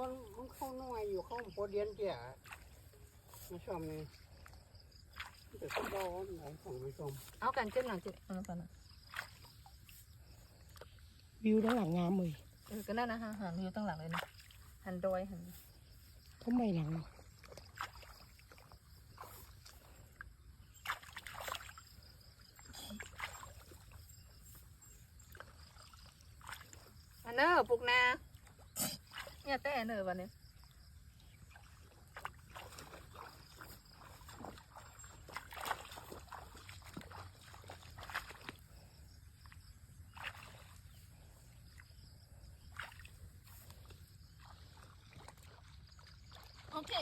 มันมันเข้าหน่อยอยู่เข้าโพเดียนเกี่ยไม่ชอบนี่แต่ก็ร้อนไหนของไม่ชมเอากันเจ็บหลังเจ็บเอากันนะวิวด้านหลังงามเลยเออก็นั่นนะฮะหันอยู่ตั้งหลังเลยนะหันดอยหันทำไมหลังอันเนอร์ปลูกนา เนี่ยแต่เนอวันนี้โอเค